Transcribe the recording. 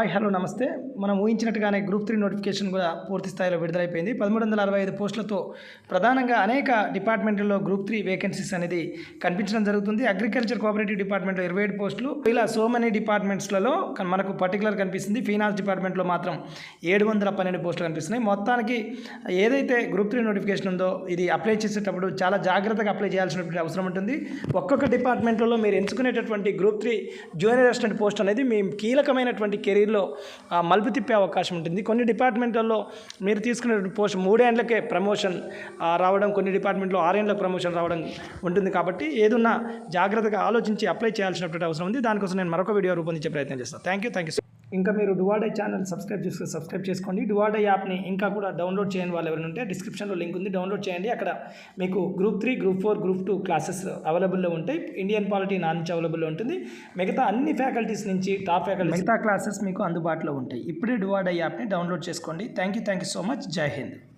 Hi hello నమస్తే. మనం ఊహించినట్టుగానే group three notification కూడా పూర్తి స్థాయిలో విడుదలైపోయింది. పదమూడు వందల అరవై ఐదు పోస్టులతో ప్రధానంగా అనేక డిపార్ట్మెంట్లలో గ్రూప్ త్రీ వేకెన్సీస్ అనేది కనిపించడం జరుగుతుంది. అగ్రికల్చర్ కోఆపరేటివ్ డిపార్ట్మెంట్లో ఇరవై ఏడు పోస్టులు ఇలా సో మెనీ డిపార్ట్మెంట్స్లలో మనకు పర్టికులర్ కనిపిస్తుంది. ఫైనాన్స్ డిపార్ట్మెంట్లో మాత్రం ఏడు వందల పన్నెండు పోస్టులు కనిపిస్తున్నాయి. మొత్తానికి ఏదైతే గ్రూప్ త్రీ నోటిఫికేషన్ ఉందో ఇది అప్లై చేసేటప్పుడు చాలా జాగ్రత్తగా అప్లై చేయాల్సినటువంటి అవసరం ఉంటుంది. ఒక్కొక్క డిపార్ట్మెంట్లలో మీరు ఎంచుకునేటటువంటి group three junior assistant post అనేది మీ కీలకమైనటువంటి కెరీర్ ఆ, మలుపు తిప్పే అవకాశం ఉంటుంది. కొన్ని డిపార్ట్మెంట్లలో మీరు తీసుకునే పోస్ట్ మూడేండ్లకే ప్రమోషన్ రావడం కొన్ని డిపార్ట్మెంట్లో ఆరేండ్లకు ప్రమోషన్ రావడం ఉంటుంది కాబట్టి ఏదున్నా జాగ్రత్తగా ఆలోచించి అప్లై చేయాల్సినటువంటి అవసరం ఉంది. దానికోసం నేను మరొక వీడియో రూపొందించే ప్రయత్నం చేస్తాను థ్యాంక్ యూ థ్యాంక్ యూ ఇంకా మీరు డువాడే ఛానల్ సబ్స్క్రైబ్ చేసుకుని సబ్స్క్రైబ్ చేసుకోండి. డువాడే యాప్ని ఇంకా కూడా డౌన్లోడ్ చేయని వాళ్ళు ఎవరైనా ఉంటే డిస్క్రిప్షన్లో లింక్ ఉంది. డౌన్లోడ్ చేయండి. అక్కడ మీకు group three group four group two classes అవైలబుల్లో ఉంటాయి. ఇండియన్ పాలిటీ నాన్ అవైలబుల్లో ఉంటుంది. మిగతా అన్ని ఫ్యాకల్టీస్ నుంచి టాప్ ఫ్యాకల్టీ మిగతా క్లాసెస్ మీకు అందుబాటులో ఉంటాయి. ఇప్పుడే డువాడే యాప్ని డౌన్లోడ్ చేసుకోండి. Thank you thank you so much. జై హింద్.